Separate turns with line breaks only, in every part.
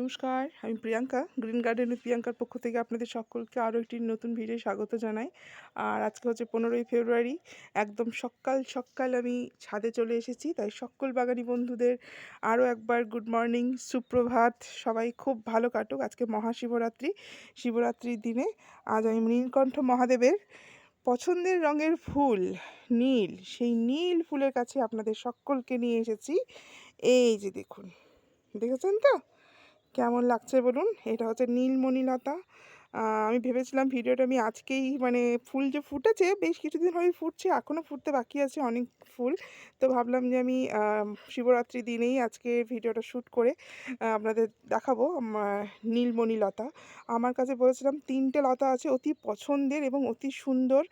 নমস্কার, আমি Priyanka green garden with প্রিয়াঙ্কার পক্ষ থেকে আপনাদের সকলকে আরও একটি নতুন ভিডিও স্বাগত জানাই। আর আজকে হচ্ছে পনেরোই ফেব্রুয়ারি, একদম সকাল সকাল আমি ছাদে চলে এসেছি, তাই সকল বাগানি বন্ধুদের আরও একবার গুড মর্নিং সুপ্রভাত, সবাই খুব ভালো কাটুক। আজকে মহাশিবরাত্রি, শিবরাত্রির দিনে আজ আমি নীলকণ্ঠ মহাদেবের পছন্দের রঙের ফুল, নীল, সেই নীল ফুলের কাছে আপনাদের সকলকে নিয়ে এসেছি। এই যে দেখুন, দেখেছেন তো? কেমন লাগছে বলুন? এটা হচ্ছে নীলমণিলতা। আমি ভেবেছিলাম ভিডিওটা আমি আজকেই মানে ফুল যে ফুটেছে, বেশ কিছুদিন হয়ে ফুটছে এখনও ফুটতে বাকি আছে অনেক ফুল। তো ভাবলাম যে আমি শিবরাত্রি দিনেই আজকে ভিডিওটা শ্যুট করে আপনাদের দেখাবো আমার নীলমণিলতা। আমার কাছে বলেছিলাম তিনটে লতা আছে, অতি পছন্দের এবং অতি সুন্দর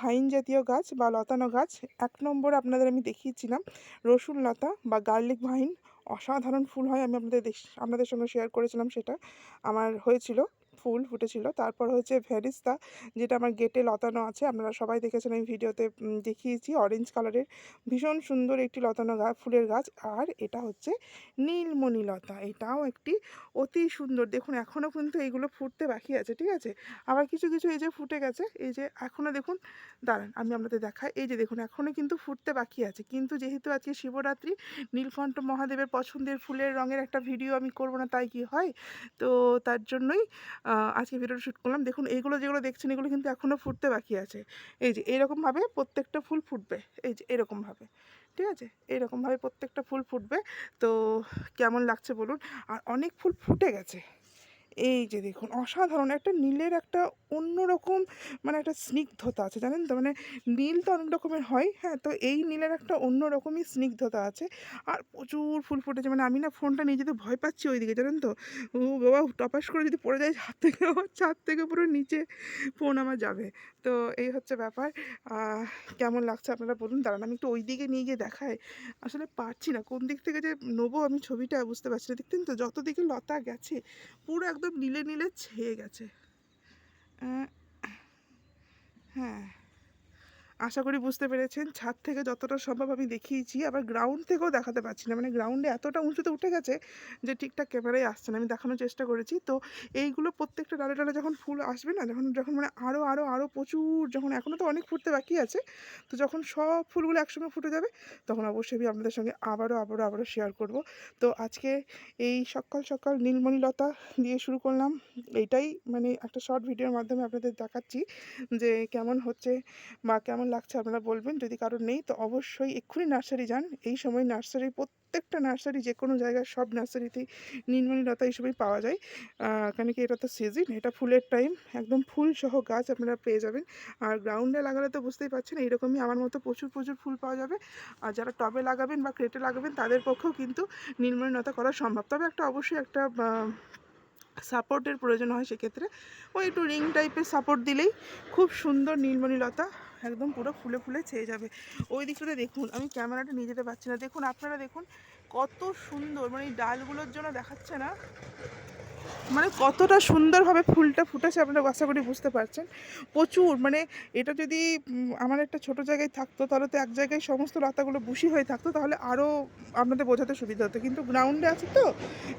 ভাইন জাতীয় গাছ বা লতানো গাছ। এক নম্বর আপনাদের আমি দেখিয়েছিলাম, রসুন লতা বা গার্লিক ভাইন। অসাধারণ ফুল হয়। আমি আপনাদের আপনাদের সঙ্গে শেয়ার করেছিলাম সেটা। আমার হয়েছিল। ফুল ফুটেছিল। তারপর হচ্ছে ভ্যারিস্তা যেটা আমার গেটে লতানো আছে। আপনারা সবাই দেখেছেন আমি ভিডিওতে দেখিয়েছি। অরেঞ্জ কালারের ভীষণ সুন্দর একটি লতানো গাছ ফুলের গাছ। আর এটা হচ্ছে নীলমণি লতা। এটাও একটি অতি সুন্দর। দেখুন এখনও কিন্তু এইগুলো ফুটতে বাকি আছে, ঠিক আছে? আবার কিছু কিছু এই যে ফুটে গেছে, এই যে এখনও দেখুন, দাঁড়ান, আমি আপনাদের দেখাই। এই যে দেখুন এখনও কিন্তু ফুটতে বাকি আছে। কিন্তু যেহেতু আজকে শিবরাত্রি, নীলকণ্ঠ মহাদেবের পছন্দের ফুলের রঙের একটা ভিডিও আমি করব না, তাই কি হয়? তো তার জন্যই আজকে ভিডিওটা শ্যুট করলাম। দেখুন, এইগুলো যেগুলো দেখছেন, এগুলো কিন্তু এখনও ফুটতে বাকি আছে। এই যে, এরকমভাবে প্রত্যেকটা ফুল ফুটবে। এই যে, এরকমভাবে। ঠিক আছে? এরকমভাবে প্রত্যেকটা ফুল ফুটবে। তো কেমন লাগছে বলুন? আর অনেক ফুল ফুটে গেছে। এই যে দেখুন, অসাধারণ। একটা নীলের একটা অন্যরকম মানে একটা স্নিগ্ধতা আছে, জানেন তো? মানে নীল তো অনেক রকমের হয় হ্যাঁ? তো এই নীলের একটা অন্য রকমই স্নিগ্ধতা আছে। আর প্রচুর ফুল ফুটেছে। মানে আমি না ফোনটা নিয়ে যেতে ভয় পাচ্ছি ওইদিকে, জানেন তো? ও বাবা, টপাস করে যদি পড়ে যায়, ছাদ থেকে, আমার ছাদ থেকে পুরো নিচে ফোন আমার যাবে। তো এই হচ্ছে ব্যাপার। কেমন লাগছে আপনারা বলুন? দাঁড়ান, আমি একটু ওই দিকে নিয়ে গিয়ে দেখাই। আসলে পারছি না। কোন দিক থেকে যে নেব আমি ছবিটা বুঝতে পারছি না। দেখতেন তো, যত দিকে লতা গেছে, পুরো একদম নীলে নীলে ছেয়ে গেছে। হ্যাঁ। আশা করি বুঝতে পেরেছেন। ছাদ থেকে যতটা সম্ভব আমি দেখিয়েছি, আবার গ্রাউন্ড থেকেও দেখাতে পারছি না। মানে গ্রাউন্ডে এতটা উঁচুতে উঠে গেছে যে ঠিকঠাক ক্যামেরায় আসছে না। আমি দেখানোর চেষ্টা করেছি। তো এইগুলো প্রত্যেকটা ডালে ডালে যখন ফুল আসবে না, যখন যখন মানে আরও আরও আরও প্রচুর, যখন এখনও তো অনেক ফুটতে বাকি আছে, তো যখন সব ফুলগুলো একসঙ্গে ফুটে যাবে, তখন অবশ্যই আমি আপনাদের সঙ্গে আবারও আবারও আবারও শেয়ার করব। তো আজকে এই সকাল সকাল নীলমণি লতা দিয়ে শুরু করলাম। এইটাই মানে একটা শর্ট ভিডিওর মাধ্যমে আপনাদের দেখাচ্ছি যে কেমন হচ্ছে বা কেমন লাগছে আপনারা বলবেন, যদি কারোর নেই, তো অবশ্যই এক্ষুনি নার্সারি যান। এই সময় নার্সারি, প্রত্যেকটা নার্সারি যে কোনো জায়গায় সব নার্সারিতেই নীলমণি লতা এই পাওয়া যায়। কেন কি এটা তো সিজন এটা ফুলের টাইম একদম ফুল সহ গাছ আপনারা পেয়ে যাবেন। আর গ্রাউন্ডে লাগালে তো বুঝতেই পারছেন, এইরকমই আমার মতো প্রচুর প্রচুর ফুল পাওয়া যাবে। আর যারা টবে লাগাবেন বা ক্রেটে লাগাবেন, তাদের পক্ষেও কিন্তু নীলমণি লতা করা সম্ভব। তবে একটা অবশ্যই একটা সাপোর্টের প্রয়োজন হয় সেক্ষেত্রে। ওই একটু রিং টাইপের সাপোর্ট দিলেই খুব সুন্দর নীলমণি লতা একদম পুরো ফুলে ফুলে ছেয়ে যাবে। ওই দিকটাতে দেখুন, আমি ক্যামেরাটা নিয়ে যেতে পারছি না। দেখুন, আপনারা দেখুন কত সুন্দর মানে এই ডালগুলোর জন্য দেখাচ্ছে না। মানে কতটা সুন্দরভাবে ফুলটা ফুটেছে আপনারা আশা করি বুঝতে পারছেন। প্রচুর মানে এটা যদি আমার একটা ছোট জায়গায় থাকতো, তাহলে তো এক জায়গায় সমস্ত লতাগুলো বুশি হয়ে থাকতো, তাহলে আরও আপনাদের বোঝাতে সুবিধা হতো। কিন্তু গ্রাউন্ডে আছে তো,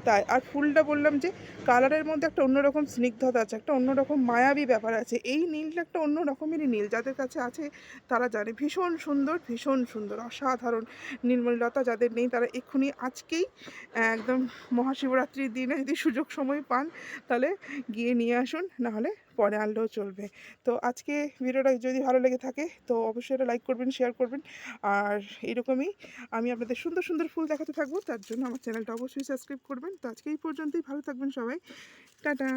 তাই। আর ফুলটা বললাম যে কালারের মধ্যে একটা অন্যরকম স্নিগ্ধতা আছে, একটা অন্যরকম মায়াবী ব্যাপার আছে। এই নীলটা একটা অন্য রকমেরই নীল, যাদের কাছে আছে তারা জানে। ভীষণ সুন্দর ভীষণ সুন্দর, অসাধারণ নীলমণি লতা যাদের নেই তারা এক্ষুনি আজকেই একদম মহাশিবরাত্রির দিনে যদি সুযোগ সময় পান, তাহলে গিয়ে নিয়ে আসুন, নাহলে পরে আনলেও চলবে। তো আজকে ভিডিওটা যদি ভালো লেগে থাকে, তো অবশ্যই এটা লাইক করবেন শেয়ার করবেন। আর এরকমই আমি আপনাদের সুন্দর সুন্দর ফুল দেখাতে থাকব, তার জন্য আমার চ্যানেলটা অবশ্যই সাবস্ক্রাইব করবেন। তো আজকে এই পর্যন্তই, ভালো থাকবেন সবাই। টাটা!